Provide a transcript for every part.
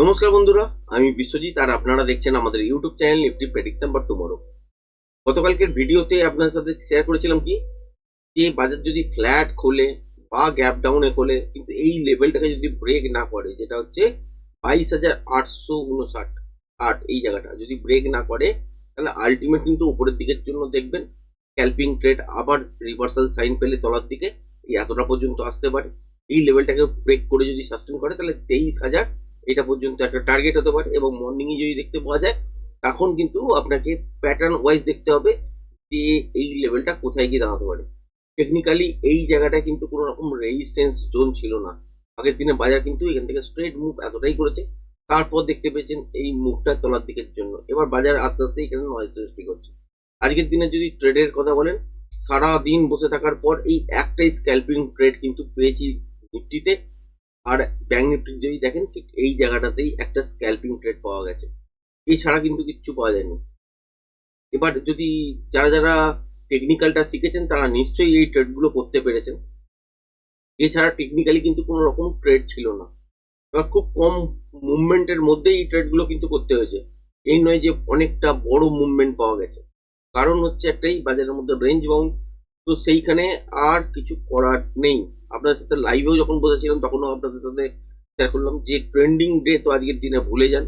নমস্কার বন্ধুরা, আমি বিশ্বজিৎ আর আপনারা দেখছেন আমাদের ইউটিউব চ্যানেল নিফটি প্রেডিকশন বা টুমরো। গতকালকের ভিডিওতে আপনার সাথে শেয়ার করেছিলাম কি? যে বাজার যদি ফ্ল্যাট খোলে বা গ্যাপ ডাউনে খোলে, কিন্তু এই লেভেলটাকে যদি ব্রেক না করে, যেটা হচ্ছে বাইশ হাজার আটশো উনষাট, আট, এই জায়গাটা, যদি ব্রেক না করে, তাহলে আলটিমেট কিন্তু উপরের দিকের জন্য দেখবেন স্ক্যাল্পিং ট্রেড আবার রিভার্সাল সাইন পেলে তলার দিকে, এই এতটা পর্যন্ত আসতে পারে। এই লেভেলটাকে ব্রেক করে যদি সাস্টেন করে, তাহলে তেইশ হাজার এটা পর্যন্ত একটা টার্গেট হতে পারে এবং মর্নিং এ যদি দেখতে পাওয়া যায়, তখন কিন্তু আপনাকে প্যাটার্ন ওয়াইজ দেখতে হবে যে এই লেভেলটা কোথায় গিয়ে দাঁড়াতে পারে। টেকনিক্যালি এই জায়গাটা কিন্তু কোনো রকম রেজিস্ট্যান্স জোন ছিল না। আগের দিনে বাজার কিন্তু এখান থেকে স্ট্রেট মুভ এতটাই করেছে। তারপর দেখতে পেয়েছেন এই মুভটা তোলার দিকের জন্য। এবার বাজার আস্তে আস্তে এখানে নয়েজ সৃষ্টি করছে। আজকের দিনে যদি ট্রেডের কথা বলেন সারা দিন বসে থাকার পর এই একটাই স্ক্যাল্পিং ট্রেড কিন্তু পেয়েছি নিফটিতে। আর ব্যাংক নিফটি যদি দেখেন, ঠিক এই জায়গাটাতেই একটা স্ক্যাল্পিং ট্রেড পাওয়া গেছে। এছাড়া কিন্তু কিচ্ছু পাওয়া যায়নি। এবার যদি যারা যারা টেকনিক্যালটা শিখেছেন, তারা নিশ্চয়ই এই ট্রেডগুলো করতে পেরেছেন। এছাড়া টেকনিক্যালি কিন্তু কোনো রকম ট্রেড ছিল না। এবার খুব কম মুভমেন্টের মধ্যেই এই ট্রেডগুলো কিন্তু করতে হয়েছে। এই নয় যে অনেকটা বড় মুভমেন্ট পাওয়া গেছে। কারণ হচ্ছে একটাই, বাজারের মধ্যে রেঞ্জ বাউন্ড তো সেইখানে আর কিছু করার নেই। আপনার সাথে লাইভেও যখন বসেছিলাম, তখনও আপনাদের সাথে শেয়ার করলাম যে ট্রেন্ডিং ডে তো আজকের দিনে ভুলে যান।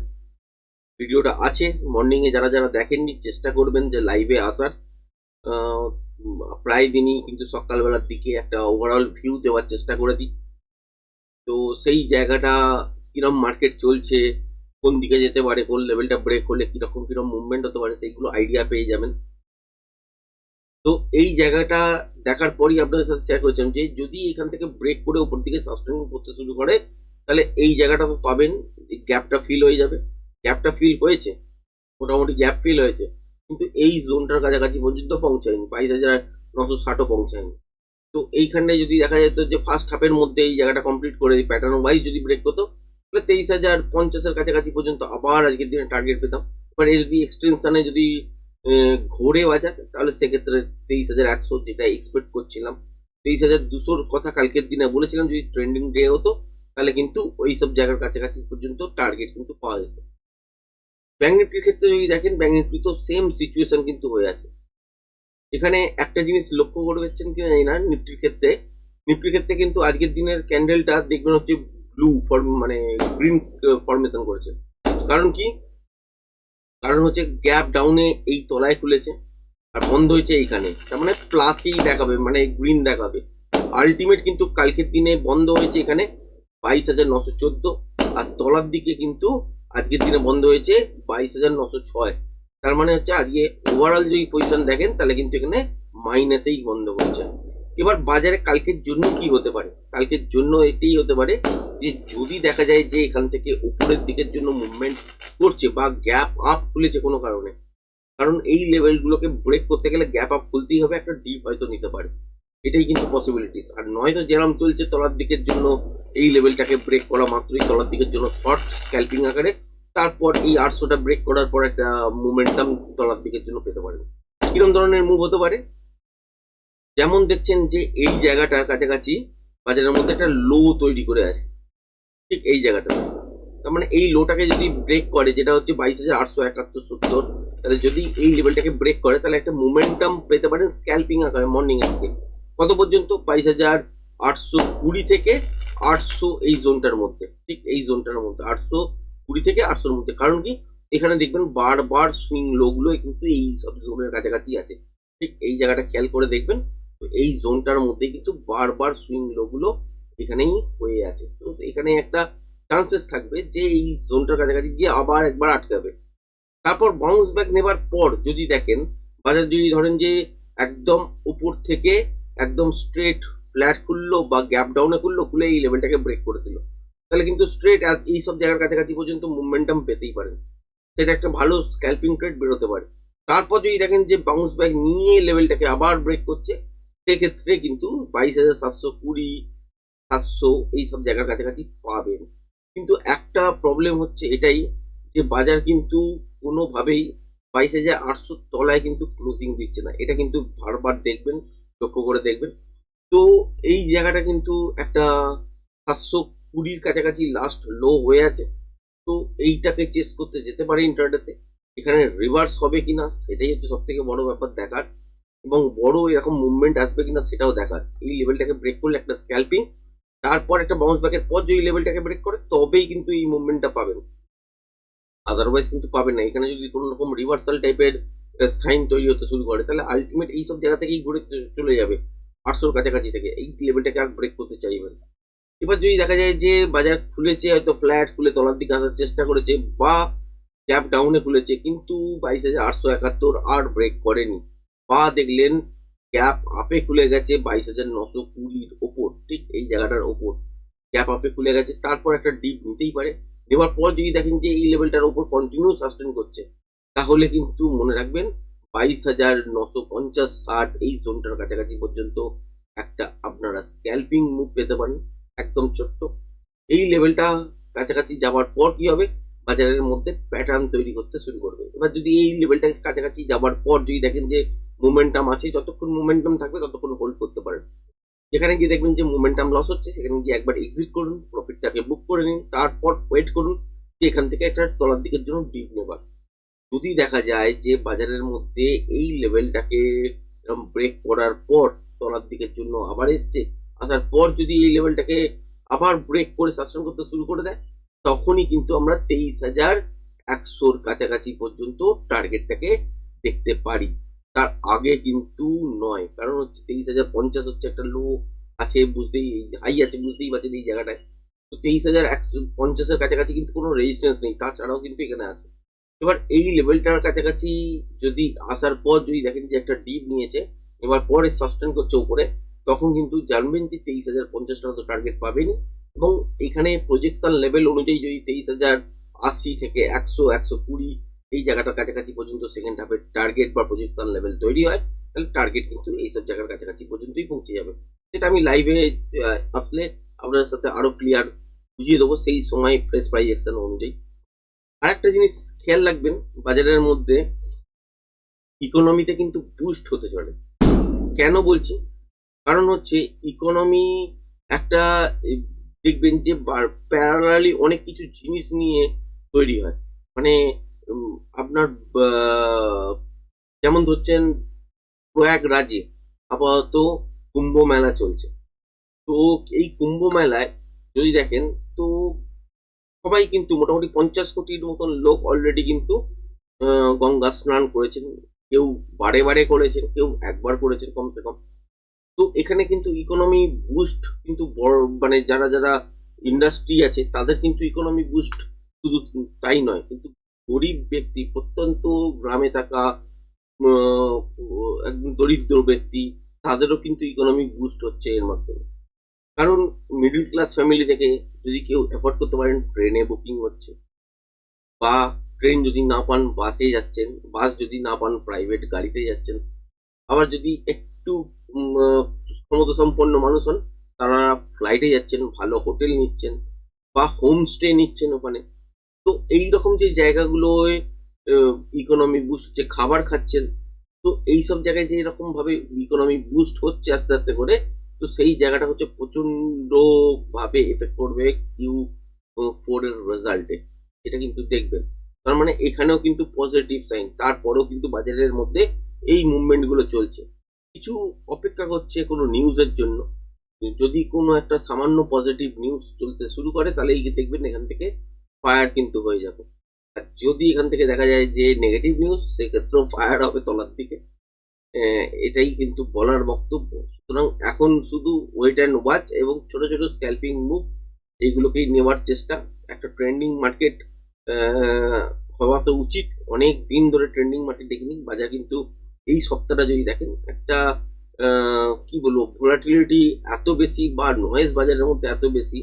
ভিডিওটা আছে। মর্নিং এ যারা যারা দেখেননি, চেষ্টা করবেন যে লাইভে আসার। প্রায় দিনই কিন্তু সকালবেলার দিকে একটা ওভারঅল ভিউ দেওয়ার চেষ্টা করে দিই। তো সেই জায়গাটা কিরম মার্কেট চলছে, কোন দিকে যেতে পারে, কোন লেভেলটা ব্রেক হলে কীরকম কীরকম মুভমেন্ট হতে পারে, সেইগুলো আইডিয়া পেয়ে যাবেন। তো এই জায়গাটা দেখার পরই আপনাদের সাথে শেয়ার করেছিলাম যে, যদি এখান থেকে ব্রেক করে উপর দিকে সাস্টেন করতে শুরু করে, তাহলে এই জায়গাটা তো পাবেন গ্যাপটা ফিল হয়ে যাবে। গ্যাপটা ফিল হয়েছে, মোটামুটি গ্যাপ ফিল হয়েছে, কিন্তু এই জোনটার কাছাকাছি পর্যন্ত পৌঁছায়নি, বাইশ হাজার নশো ষাটও পৌঁছায়নি। তো এইখানে যদি দেখা যেত যে ফার্স্ট হাফের মধ্যে এই জায়গাটা কমপ্লিট করে প্যাটার্ন ওয়াইজ যদি ব্রেক করতো, তাহলে তেইশ হাজার পঞ্চাশের কাছাকাছি পর্যন্ত আবার আজকের দিনে টার্গেট পেতাম। এবার যদি এক্সটেনশনে যদি ঘোরে বাজার, তাহলে সেক্ষেত্রে তেইশ হাজার একশো যেটা এক্সপেক্ট করছিলাম, তেইশ হাজার দুশোর কথা কালকের দিনে বলেছিলাম, যদি ট্রেন্ডিং ডে হতো, তাহলে কিন্তু ওই সব জায়গার কাছাকাছি পর্যন্ত টার্গেট কিন্তু পাওয়া যেত। ব্যাঙ্ক নিফটির ক্ষেত্রে যদি দেখেন ব্যাঙ্ক নিফটি তো সেম সিচুয়েশন কিন্তু হয়ে আছে। এখানে একটা জিনিস লক্ষ্য করবেন কিনা জানি না নিফটির ক্ষেত্রে। নিফটির ক্ষেত্রে কিন্তু আজকের দিনের ক্যান্ডেলটা দেখবেন হচ্ছে ব্লু ফর্ম মানে গ্রিন ফরমেশন করেছে। কারণ কি? কারণ হচ্ছে গ্যাপ ডাউনে এই তলায় খুলেছে, আর বন্ধ হয়েছে এইখানে। তার মানে প্লাসই দেখাবে মানে গ্রিন দেখাবে। আলটিমেট কিন্তু কালকের দিনে বন্ধ হয়েছে এখানে বাইশ হাজার নশো চোদ্দ, আর তলার দিকে কিন্তু আজকের দিনে বন্ধ হয়েছে বাইশ হাজার নশো ছয়। তার মানে হচ্ছে আজকে ওভারঅল যদি পজিশন দেখেন, তাহলে কিন্তু এখানে মাইনাসেই বন্ধ হচ্ছে এবার বাজারে কালকের জন্য কি হতে পারে? কালকের জন্য এটাই হতে পারে যে যদি দেখা যায় যে এখান থেকে উপরের দিকের জন্য মুভমেন্ট করছে বা গ্যাপ আপ খুলেছে কোনো কারণে, কারণ এই লেভেলগুলোকে ব্রেক করতে গেলে গ্যাপ আপ খুলতেই হবে, একটা ডিপ হয়তো নিতে পারে। এটাই কিন্তু পসিবিলিটিস আর নয়তো যেরকম চলছে তলার দিকের জন্য এই লেভেলটাকে ব্রেক করা মাত্রই তলার দিকের জন্য শর্ট স্ক্যাল্পিং আকারে, তারপর এই আটশোটা ব্রেক করার পর একটা মোমেন্টাম তলার দিকের জন্য পেতে পারেন। কিরম ধরনের মুভ হতে পারে? যেমন দেখছেন যে এই জায়গাটার কাছাকাছি বাজারের মধ্যে একটা লো তৈরি করে আছে। ঠিক এই জায়গাটা তার মানে এই লোটাকে যদি ব্রেক করে, যেটা হচ্ছে বাইশ হাজার আটশো একাত্তর সত্তর, তাহলে যদি এই লেভেলটাকে ব্রেক করে, তাহলে একটা মোমেন্টাম পেতে পারেন স্ক্যালপিং আকারে মর্নিং এর কত পর্যন্ত? বাইশ হাজার আটশো কুড়ি থেকে আটশো এই জোনটার মধ্যে। ঠিক এই জোনটার মধ্যে। আটশো কুড়ি থেকে আটশোর মধ্যে। কারণ কি? এখানে দেখবেন বারবার সুইং লোগুলো কিন্তু এই সব জোনের কাছাকাছি আছে। ঠিক এই জায়গাটা খেয়াল করে দেখবেন। তো এই জোনটার মধ্যে কিন্তু বারবার সুইং লোগুলো এখানেই হয়ে আছে। তো এখানে একটা চান্সেস থাকবে যে এই জোনটার কাছাকাছি গিয়ে আবার একবার আটকাবে। তারপর বাউন্স ব্যাক নেবার পর যদি দেখেন বাজার যদি ধরেন যে একদম উপর থেকে একদম স্ট্রেট ফ্ল্যাট খুললো বা গ্যাপ ডাউনে খুললো, খুলে এই লেভেলটাকে ব্রেক করে দিল। তাহলে কিন্তু স্ট্রেট এই সব জায়গার কাছাকাছি পর্যন্ত মুভমেন্টাম পেতেই পারেন। সেটা একটা ভালো স্ক্যাল্পিং ট্রেড বেরোতে পারে। তারপর যদি দেখেন যে বাউন্স ব্যাক নিয়ে লেভেলটাকে আবার ব্রেক করছে সেক্ষেত্রে কিন্তু বাইশ হাজার সাতশো কুড়ি, সাতশো এই সব জায়গার কাছাকাছি পাবেন। কিন্তু একটা প্রবলেম হচ্ছে এটাই যে বাজার কিন্তু কোনোভাবেই বাইশ হাজার আটশো তলায় কিন্তু ক্লোজিং দিচ্ছে না। এটা কিন্তু বারবার দেখবেন, লক্ষ্য করে দেখবেন। তো এই জায়গাটা কিন্তু একটা সাতশো কুড়ির কাছাকাছি লাস্ট লো হয়ে আছে। তো এইটাকে চেস করতে যেতে পারে ইন্টারডেতে এখানে রিভার্স হবে কিনা, সেটাই হচ্ছে সব থেকে বড় ব্যাপার দেখার। এবং বড় এরকম মুভমেন্ট আসবে কিনা সেটাও দেখার। এই লেভেলটাকে ব্রেক করলে একটা স্ক্যাল্পিং তারপর একটা বাউন্স ব্যাকের পর যদি লেভেলটাকে ব্রেক করে, তবেই কিন্তু এই মুভমেন্টটা পাবেন। আদারওয়াইজ কিন্তু পাবেন না। এখানে যদি কোনো রকম রিভার্সাল টাইপের সাইন তৈরি হতে শুরু করে, তাহলে আলটিমেট এই সব জায়গা থেকেই ঘুরে চলে যাবে। আটশোর কাছাকাছি থেকে। এই লেভেলটাকে আর ব্রেক করতে চাইবেন এবার যদি দেখা যায় যে বাজার খুলেছে, হয়তো ফ্ল্যাট খুলে তলার দিকে আসার চেষ্টা করেছে, বা গ্যাপ ডাউনে খুলেছে, কিন্তু বাইশ হাজার আটশো একাত্তর আর ব্রেক করেনি। বা দেখলেন গ্যাপ আপে খুলে গেছে বাইশ হাজার নশো কুড়ির ওপর, ঠিক এই জায়গাটার ওপর। গ্যাপ আপে খুলে গেছে, তারপর একটা ডিপ নিতেই পারে। নেওয়ার পর যদি দেখেন যে এই লেভেলটার ওপর কন্টিনিউ সাস্টেন করছে, তাহলে কিন্তু মনে রাখবেন বাইশ হাজার নশো পঞ্চাশ ষাট এই জোনটার কাছাকাছি পর্যন্ত একটা আপনারা স্ক্যাল্পিং মুভ পেতে পারেন, একদম ছোট্ট। এই লেভেলটা কাছাকাছি যাওয়ার পর কি হবে? বাজারের মধ্যে প্যাটার্ন তৈরি করতে শুরু করবে। এবার যদি এই লেভেলটা কাছাকাছি যাওয়ার পর যদি দেখেন যে মোমেন্টাম আছে যতক্ষণ মোমেন্টাম থাকবে ততক্ষণ হোল্ড করতে পারেন। যেখানে গিয়ে দেখবেন যে মোমেন্টাম লস হচ্ছে, সেখানে গিয়ে একবার এক্সিট করুন প্রফিটটাকে বুক করে নিন, তারপর ওয়েট করুন যে এখান থেকে একটা তলার দিকের জন্য ডিপ নেবার। যদি দেখা যায় যে বাজারের মধ্যে এই লেভেলটাকে ব্রেক করার পর তলার দিকের জন্য আবার এসছে, আসার পর যদি এই লেভেলটাকে আবার ব্রেক করে সাস্টেন করতে শুরু করে দেয়, তখনই কিন্তু আমরা তেইশ হাজার একশোর কাছাকাছি পর্যন্ত টার্গেটটাকে দেখতে পারি। তার আগে কিন্তু নয়। কারণ হচ্ছে তেইশ হাজার পঞ্চাশ হচ্ছে একটা লো আছে বুঝতেই, হাই আছে বুঝতেই পারছেন এই জায়গাটায়। তো তেইশ হাজার একশো পঞ্চাশের কাছাকাছি কিন্তু কোনো রেজিস্ট্যান্স নেই, তাছাড়াও কিন্তু এখানে আছে। এবার এই লেভেলটার কাছাকাছি যদি আসার পর যদি দেখেন যে একটা ডিপ নিয়েছে, এবার পরে সাস্টেন করছে উপরে, তখন কিন্তু জানবেন যে তেইশ হাজার পঞ্চাশটা তো টার্গেট পাবেনি। এবং এখানে প্রজেকশন লেভেল অনুযায়ী যদি তেইশ হাজার আশি থেকে একশো একশো কুড়ি এই জায়গাটার কাছাকাছি পর্যন্ত সেকেন্ড হাফের টার্গেট বা প্রজেকশন লেভেল তৈরি হয়, তাহলে টার্গেট কিন্তু এইসব জায়গার কাছাকাছি পর্যন্তই পৌঁছে যাবে। সেটা আমি লাইভে আসলে আপনাদের সাথে আরও ক্লিয়ার বুঝিয়ে দেবো সেই সময় ফ্রেশ প্রাইজেকশন অনুযায়ী। আরেকটা জিনিস খেয়াল রাখবেন, বাজারের মধ্যে ইকোনমিতে কিন্তু বুস্ট হতে চলে। কেন বলছি? কারণ হচ্ছে ইকোনমি একটা দেখবেন যে প্যারালালি অনেক কিছু জিনিস নিয়ে তৈরি হয়। মানে আপনার যেমন ধরছেন প্রয়াগরাজে আপাতত কুম্ভ মেলা চলছে। তো এই কুম্ভ মেলায় যদি দেখেন, তো সবাই কিন্তু মোটামুটি পঞ্চাশ কোটির মতন লোক অলরেডি কিন্তু গঙ্গা স্নান করেছেন। কেউ বারে বারে করেছেন, কেউ একবার করেছেন কমসে কম। তো এখানে কিন্তু ইকোনমি বুস্ট কিন্তু বড় মানে যারা যারা ইন্ডাস্ট্রি আছে, তাদের কিন্তু ইকোনমি বুস্ট শুধু তাই নয়, কিন্তু গরিব ব্যক্তি, প্রত্যন্ত গ্রামে থাকা একদম দরিদ্র ব্যক্তি, তাদেরও কিন্তু ইকোনমিক বুস্ট হচ্ছে এর মাধ্যমে। কারণ মিডল ক্লাস ফ্যামিলি থেকে যদি কেউ অ্যাফোর্ড করতে পারেন ট্রেনে বুকিং হচ্ছে। বা ট্রেন যদি না পান বাসে যাচ্ছেন বাস যদি না পান প্রাইভেট গাড়িতে যাচ্ছেন। আবার যদি একটু ক্ষমতা সম্পন্ন মানুষ হন, তারা ফ্লাইটে যাচ্ছেন, ভালো হোটেল নিচ্ছেন, বা হোমস্টে নিচ্ছেন ওখানে তো এই রকম যে জায়গাগুলোয় ইকোনমি বুস্ট হচ্ছে খাবার খাচ্ছেন, তো এই সব জায়গায় যে এরকম ভাবে ইকোনমি বুস্ট হচ্ছে আস্তে আস্তে করে, তো সেই জায়গাটা হচ্ছে প্রচণ্ড ভাবে এফেক্ট করবে কিউ ফোর এর রেজাল্টে এটা কিন্তু দেখবেন। তার মানে এখানেও কিন্তু পজিটিভ সাইন তারপরেও কিন্তু বাজারের মধ্যে এই মুভমেন্টগুলো চলছে। কিছু অপেক্ষা করছে কোনো নিউজের জন্য। যদি কোনো একটা সামান্য পজিটিভ নিউজ চলতে শুরু করে, তাহলে এই যে দেখবেন এখান থেকে ফায়ার কিন্তু হয়ে যাবে। আর যদি এখান থেকে দেখা যায় যে নেগেটিভ নিউজ সেক্ষেত্রেও ফায়ার হবে তলার দিকে। এটাই কিন্তু বলার বক্তব্য। সুতরাং এখন শুধু ওয়েট অ্যান্ড ওয়াচ এবং ছোট ছোট স্ক্যাল্পিং মুভ এইগুলোকেই নেওয়ার চেষ্টা। একটা ট্রেন্ডিং মার্কেট হওয়া তো উচিত। অনেক দিন ধরে ট্রেন্ডিং মার্কেট দেখিনি। বাজার কিন্তু এই সপ্তাহটা যদি দেখেন, একটা কি বলব ভোলাটিলিটি এত বেশি বা নয়েজ বাজারের মধ্যে এত বেশি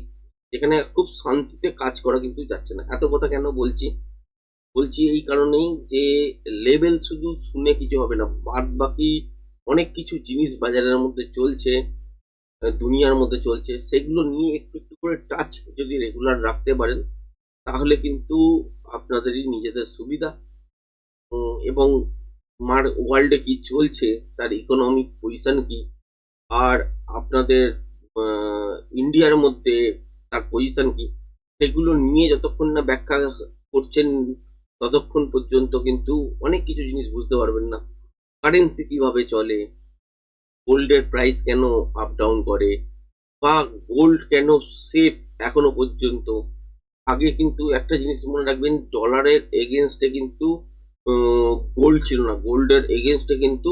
যেখানে খুব শান্তিতে কাজ করা কিন্তু যাচ্ছে না। এত কথা কেন বলছি? বলছি এই কারণেই যে লেভেল শুধু শুনে কিছু হবে না, বাদ বাকি অনেক কিছু জিনিস বাজারের মধ্যে চলছে দুনিয়ার মধ্যে চলছে, সেগুলো নিয়ে একটু একটু করে টাচ যদি রেগুলার রাখতে পারেন, তাহলে কিন্তু আপনাদেরই নিজেদের সুবিধা। এবং মার ওয়ার্ল্ডে কি চলছে, তার ইকোনমিক পজিশন কি, আর আপনাদের ইন্ডিয়ার মধ্যে তার পজিশন কি? সেগুলো নিয়ে যতক্ষণ না ব্যাখ্যা করছেন, ততক্ষণ পর্যন্ত কিন্তু অনেক কিছু জিনিস বুঝতে পারবেন না। কারেন্সি কীভাবে চলে? গোল্ডের প্রাইস কেন আপ ডাউন করে? বা গোল্ড কেন সেফ এখনও পর্যন্ত? আগে কিন্তু একটা জিনিস মনে রাখবেন ডলারের এগেনস্টে কিন্তু গোল্ড ছিল না। গোল্ডের এগেনস্টে কিন্তু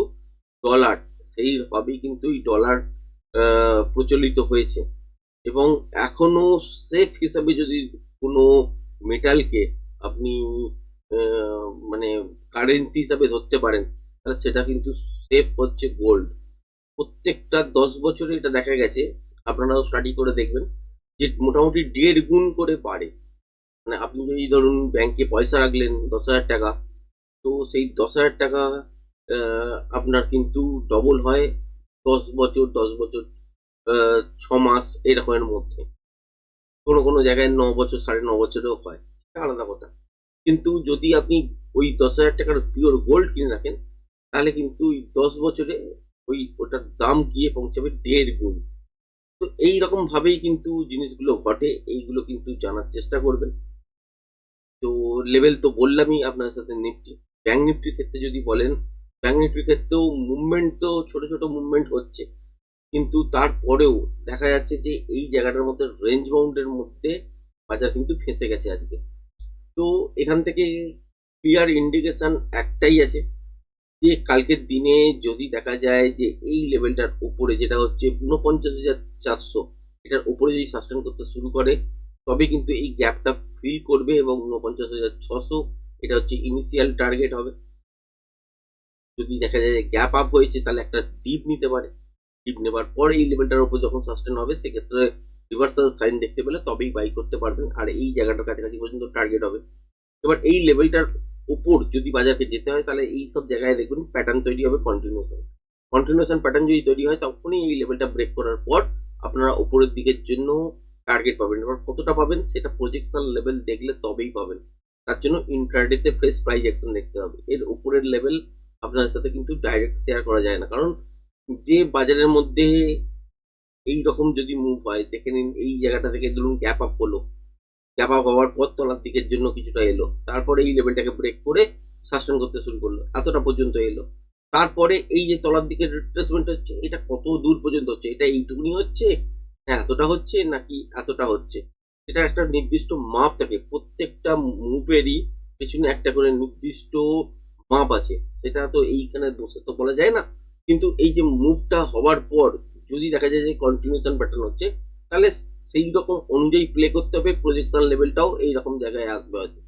ডলার সেইভাবেই কিন্তু এই ডলার প্রচলিত হয়েছে। এবং এখনও সেফ হিসাবে যদি কোনো মেটালকে আপনি মানে কারেন্সি হিসাবে ধরতে পারেন, তাহলে সেটা কিন্তু সেফ হচ্ছে গোল্ড প্রত্যেকটা দশ বছরে এটা দেখা গেছে, আপনারাও স্টাডি করে দেখবেন যে মোটামুটি দেড় গুণ করে বাড়ে। মানে আপনি যদি ধরুন ব্যাংকে পয়সা রাখলেন দশ হাজার টাকা, তো সেই দশ হাজার টাকা আপনার কিন্তু ডবল হয় দশ বছর দশ বছর। ছ মাস এরকমের মধ্যে। কোনো কোনো জায়গায় ন বছর, সাড়ে ন বছরেও হয়। সেটা আলাদা কথা। কিন্তু যদি আপনি ওই দশ হাজার টাকার পিওর গোল্ড কিনে রাখেন, তাহলে কিন্তু ওই দশ বছরে ওই ওটার দাম গিয়ে পৌঁছাবে দেড় গুণ। তো এই রকম ভাবেই কিন্তু জিনিসগুলো ঘটে। এইগুলো কিন্তু জানার চেষ্টা করবেন। তো লেভেল তো বললামই আপনার সাথে নিফটি ব্যাঙ্ক নিফটির ক্ষেত্রে যদি বলেন ব্যাঙ্ক নিফটির ক্ষেত্রেও মুভমেন্ট তো ছোট ছোট মুভমেন্ট হচ্ছে। কিন্তু তারপরেও দেখা যাচ্ছে যে এই জায়গাটার মধ্যে রেঞ্জ বাউন্ডের মধ্যে বাজার কিন্তু ফেঁসে গেছে আজকে। তো এখান থেকে ক্লিয়ার ইন্ডিকেশন একটাই আছে যে কালকের দিনে যদি দেখা যায় যে এই লেভেলটার উপরে যেটা হচ্ছে উনপঞ্চাশ হাজার চারশো, এটার উপরে যদি সাস্টেন করতে শুরু করে, তবে কিন্তু এই গ্যাপটা ফিল করবে এবং ঊনপঞ্চাশ হাজার ছশো এটা হচ্ছে ইনিশিয়াল টার্গেট হবে। যদি দেখা যায় গ্যাপ আপ হয়েছে, তাহলে একটা ডিপ নিতে পারে। ডিপ নেবার পর এই লেভেলটার উপর যখন সাস্টেন হবে, সেক্ষেত্রে রিভার্সাল সাইন দেখতে পেলে তবেই বাই করতে পারবেন। আর এই জায়গাটার কাছাকাছি পর্যন্ত টার্গেট হবে। এবার এই লেভেলটার উপর যদি বাজারকে যেতে হয়, তাহলে এই সব জায়গায় দেখুন প্যাটার্ন তৈরি হবে কন্টিনিউশন কন্টিনিউশন প্যাটার্ন যদি তৈরি হয়, তখনই এই লেভেলটা ব্রেক করার পর আপনারা উপরের দিকের জন্য টার্গেট পাবেন। এবার কতটা পাবেন, সেটা প্রজেকশন লেভেল দেখলে তবেই পাবেন। তার জন্য ইন্ট্রাডেতে ফ্রেশ প্রাইজ অ্যাকশন দেখতে হবে। এর উপরের লেভেল আপনার সাথে কিন্তু ডাইরেক্ট শেয়ার করা যায় না। কারণ যে বাজারের মধ্যে এই রকম যদি মুভ হয়, দেখে নিন, এই জায়গাটা থেকে ধরুন গ্যাপ আপ হলো। গ্যাপ আপ হওয়ার পর তলার দিকের জন্য কিছুটা এলো। তারপরে এই লেভেলটাকে ব্রেক করে সাস্টেন করতে শুরু করল। এতটা পর্যন্ত এলো। তারপরে এই যে তলার দিকের রিট্রেসমেন্ট হচ্ছে, এটা কত দূর পর্যন্ত হচ্ছে? এটা এইটুকুনি হচ্ছে? না এতটা হচ্ছে নাকি এতটা হচ্ছে? সেটা একটা নির্দিষ্ট মাপ থাকে। প্রত্যেকটা মুভেরই পেছনে একটা করে নির্দিষ্ট মাপ আছে। সেটা তো এইখানে বসে তো বলা যায় না। কিন্তু এই যে মুভটা হওয়ার পর যদি দেখা যায় যে কন্টিনিউশন প্যাটার্ন হচ্ছে, তাহলে সেই রকম অনুযায়ী প্লে করতে হবে প্রজেকশন লেভেলটাও এই রকম জায়গায় আসবে হয়তো।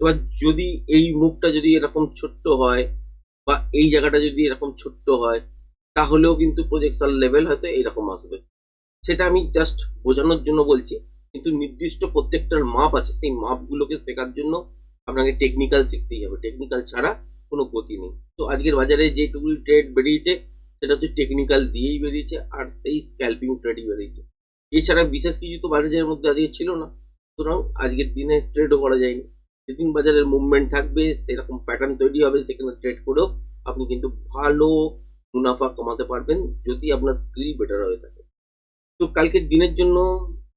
এবার যদি এই মুভটা যদি এরকম ছোট্ট হয় বা এই জায়গাটা যদি এরকম ছোট্ট হয়, তাহলেও কিন্তু প্রজেকশন লেভেল হয়তো এরকম আসবে। সেটা আমি জাস্ট বোঝানোর জন্য বলছি, কিন্তু নির্দিষ্ট প্রত্যেকটার মাপ আছে, সেই মাপগুলোকে শেখার জন্য আপনাকে টেকনিক্যাল শিখতেই হবে। টেকনিক্যাল ছাড়া কোনো গতি নেই। তো আজকের বাজারে যেটুকু ট্রেড বেরিয়েছে, সেটা হচ্ছে টেকনিক্যাল দিয়েই বেরিয়েছে আর সেই স্ক্যাল্পিং ট্রেডই বেরিয়েছে। এছাড়া বিশেষ কিছু তো বাজারের মধ্যে আজকে ছিল না। সুতরাং আজকের দিনে ট্রেডও করা যায়নি। যেদিন বাজারের মুভমেন্ট থাকবে, সেরকম প্যাটার্ন তৈরি হবে, সেখানে ট্রেড করেও আপনি কিন্তু ভালো মুনাফা কমাতে পারবেন, যদি আপনার স্কিল বেটার হয়ে থাকে। তো কালকের দিনের জন্য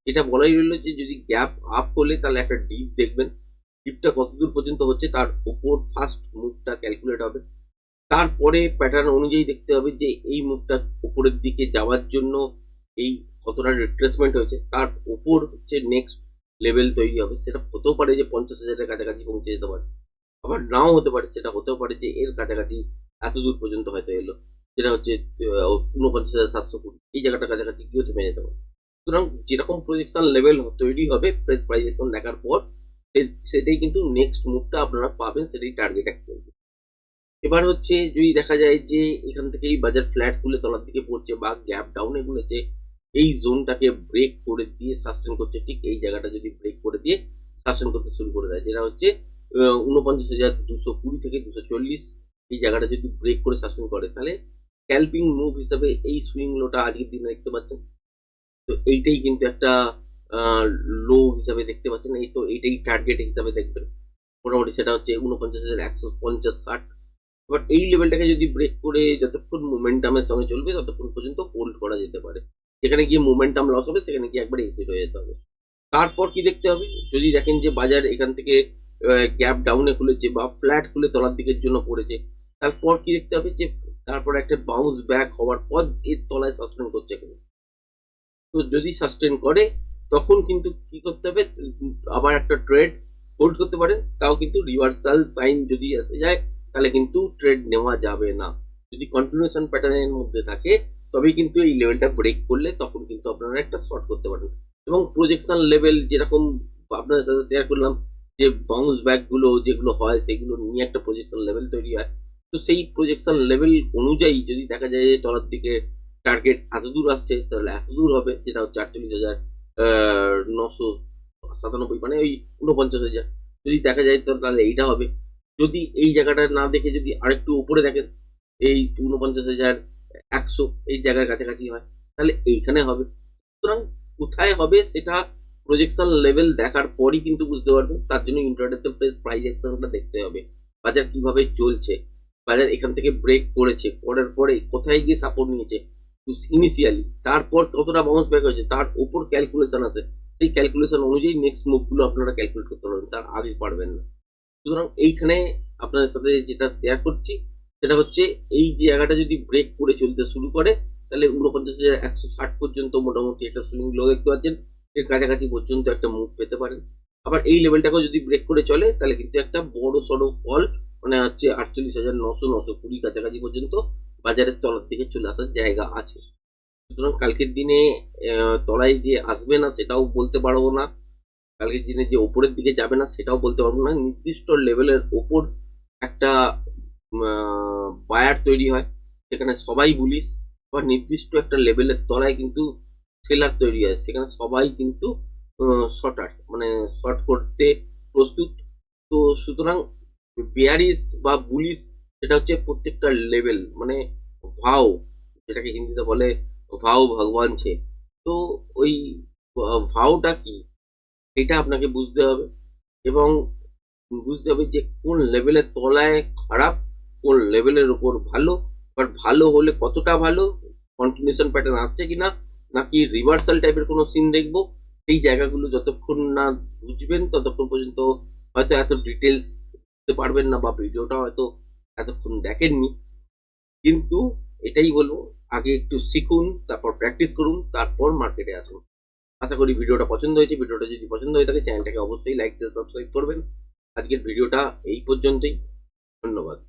এটা বলাই রইল যে, যদি গ্যাপ আপ হলে তাহলে একটা ডিপ দেখবেন। ডিপটা কতদূর পর্যন্ত হচ্ছে, তার উপর ফার্স্ট মুভটা ক্যালকুলেট হবে। তারপরে প্যাটার্ন অনুযায়ী দেখতে হবে যে এই মুভটা উপরের দিকে যাওয়ার জন্য এই কতটা রিট্রেসমেন্ট হয়েছে। তার উপর হচ্ছে নেক্সট লেভেল তৈরি হবে। সেটা হতেও পারে যে পঞ্চাশ হাজারের কাছাকাছি পৌঁছে যেতে পারে। আবার নাও হতে পারে, সেটা হতেও পারে যে এর কাছাকাছি এত দূর পর্যন্ত হয়তো এলো। যেটা হচ্ছে উনপঞ্চাশ হাজার সাতশো কুড়ি। এই জায়গাটার কাছাকাছি গিয়েও থেমে যেতে পারে। সুতরাং যেরকম প্রজেকশন লেভেল তৈরি হবে প্রেস প্রাইজেকশন দেখার পর সেটাই কিন্তু নেক্সট মুভটা আপনারা পাবেন, সেটাই টার্গেট অ্যাক্টিভিটি এবার হচ্ছে যদি দেখা যায় যে এখান থেকেই বাজার ফ্ল্যাট খুলে তলার দিকে পড়ছে বা গ্যাপ ডাউনে খুলেছে এই জোনটাকে ব্রেক করে দিয়ে সাস্টেন করছে, ঠিক এই জায়গাটা যদি ব্রেক করে দিয়ে সাস্টেন করতে শুরু করে দেয়, যেটা হচ্ছে উনপঞ্চাশ হাজার দুশো কুড়ি থেকে দুশো চল্লিশ এই জায়গাটা যদি ব্রেক করে সাস্টেন করে, তাহলে স্ক্যাল্পিং মুভ হিসাবে এই সুইং লোটা আজকের দিনে দেখতে পাচ্ছেন। তো এইটাই কিন্তু একটা লো হিসাবে দেখতে পাচ্ছেন এই তো এইটাই টার্গেট হিসাবে দেখবেন। মোটামুটি সেটা হচ্ছে উনপঞ্চাশ হাজার একশো পঞ্চাশ ষাট। এবার এই লেভেলটাকে যদি ব্রেক করে যতক্ষণ মোমেন্টামের সঙ্গে চলবে, ততক্ষণ পর্যন্ত হোল্ড করা যেতে পারে। যেখানে গিয়ে মোমেন্টাম লস হবে, সেখানে গিয়ে একবার এক্সিট হয়ে যেতে হবে। তারপর কি দেখতে হবে? যদি দেখেন যে বাজার এখান থেকে গ্যাপ ডাউনে খুলেছে বা ফ্ল্যাট খুলে তলার দিকের জন্য পড়েছে, তারপর কি দেখতে হবে যে তারপর একটা বাউন্স ব্যাক হওয়ার পর এর তলায় সাস্টেন করছে কিনা। তো যদি সাস্টেন করে তখন কিন্তু কি করতে হবে? আবার একটা ট্রেড হোল্ড করতে পারেন। তাও কিন্তু রিভার্সাল সাইন যদি এসে যায়, তাহলে কিন্তু ট্রেড নেওয়া যাবে না। যদি কন্টিনিউশন প্যাটার্নের মধ্যে থাকে, তবেই কিন্তু এই লেভেলটা ব্রেক করলে তখন কিন্তু আপনারা একটা শর্ট করতে পারেন। এবং প্রজেকশন লেভেল যেরকম আপনাদের সাথে শেয়ার করলাম, যে বাউন্স ব্যাকগুলো যেগুলো হয়, সেগুলো নিয়ে একটা প্রজেকশন লেভেল তৈরি হয়। তো সেই প্রজেকশন লেভেল অনুযায়ী যদি দেখা যায় যে তলার দিকে টার্গেট এত দূর আসছে, তাহলে এত দূর হবে, যেটা হচ্ছে আটচল্লিশ হাজার। নশো সাতানব্বই মানে ওই উনপঞ্চাশ হাজার। যদি দেখা যায় তাহলে এইটা হবে। যদি এই জায়গাটা না দেখে যদি আরেকটু উপরে দেখেন, এই উনপঞ্চাশ হাজার একশো এই জায়গার কাছাকাছি হয়, তাহলে এইখানে হবে। সুতরাং কোথায় হবে সেটা প্রজেকশন লেভেল দেখার পরই কিন্তু বুঝতে পারবেন। তার জন্য ইন্টারনেটে ফ্রেশ প্রাইস অ্যাকশনটা দেখতে হবে। বাজার কীভাবে চলছে? বাজার এখান থেকে ব্রেক করেছে। করার পরে কোথায় গিয়ে সাপোর্ট নিয়েছে? ইনিশিয়ালি তারপর কতটা বাউন্স ব্যাক হয়েছে, তার উপর ক্যালকুলেশন আছে। সেই ক্যালকুলেশন অনুযায়ী নেক্সট মুভগুলো আপনারা ক্যালকুলেট করতে পারবেন, তার আগে পারবেন না। সুতরাং এইখানে আপনাদের সাথে যেটা শেয়ার করছি, সেটা হচ্ছে এই জায়গাটা যদি ব্রেক করে চলতে শুরু করে, তাহলে উনপঞ্চাশ হাজার একশো ষাট পর্যন্ত মোটামুটি একটা সুইং লো দেখতে পাচ্ছেন। এর কাছাকাছি পর্যন্ত একটা মুভ পেতে পারেন। আবার এই লেভেলটাকেও যদি ব্রেক করে চলে, তাহলে কিন্তু একটা বড় সড়ো ফল মানে হচ্ছে আটচল্লিশ হাজার নশো নশো কুড়ি কাছাকাছি পর্যন্ত বাজারের তলার দিকে চলে আসার জায়গা আছে। সুতরাং কালকের দিনে তলায় যে আসবে না, সেটাও বলতে পারব না। কালকের দিনে যে ওপরের দিকে যাবে না, সেটাও বলতে পারব না। নির্দিষ্ট লেভেলের ওপর একটা বায়ার তৈরি হয়। সেখানে সবাই বুলিশ বা নির্দিষ্ট একটা লেভেলের তলায় কিন্তু সেলার তৈরি হয়। সেখানে সবাই কিন্তু শর্টার মানে শর্ট করতে প্রস্তুত। তো সুতরাং বেয়ারিস বা বুলিশ সেটা হচ্ছে প্রত্যেকটা লেভেল মানে ভাও, যেটাকে হিন্দিতে বলে ভাও ভগবান ছে। তো ওই ভাওটা কি? এটা আপনাকে বুঝতে হবে এবং বুঝতে হবে যে কোন লেভেলের তলায় খারাপ, কোন লেভেলের উপর ভালো বাট ভালো হলে কতটা ভালো কন্টিনিউশন প্যাটার্ন আসছে কিনা, নাকি রিভার্সাল টাইপের কোনো সিন দেখব, এই জায়গাগুলো যতক্ষণ না বুঝবেন ততক্ষণ পর্যন্ত হয়তো এত ডিটেলস দিতে পারবেন না বা ভিডিওটা হয়তো এতক্ষণ দেখেননি। কিন্তু এটাই বলব আগে একটু শিখুন, তারপর প্র্যাকটিস করুন, তারপর মার্কেটে আসুন। আশা করি ভিডিওটা পছন্দ হয়েছে, ভিডিওটা যদি পছন্দ হয়ে থাকে চ্যানেলটাকে অবশ্যই লাইক শেয়ার সাবস্ক্রাইব করবেন। আজকের ভিডিওটা এই পর্যন্তই। ধন্যবাদ।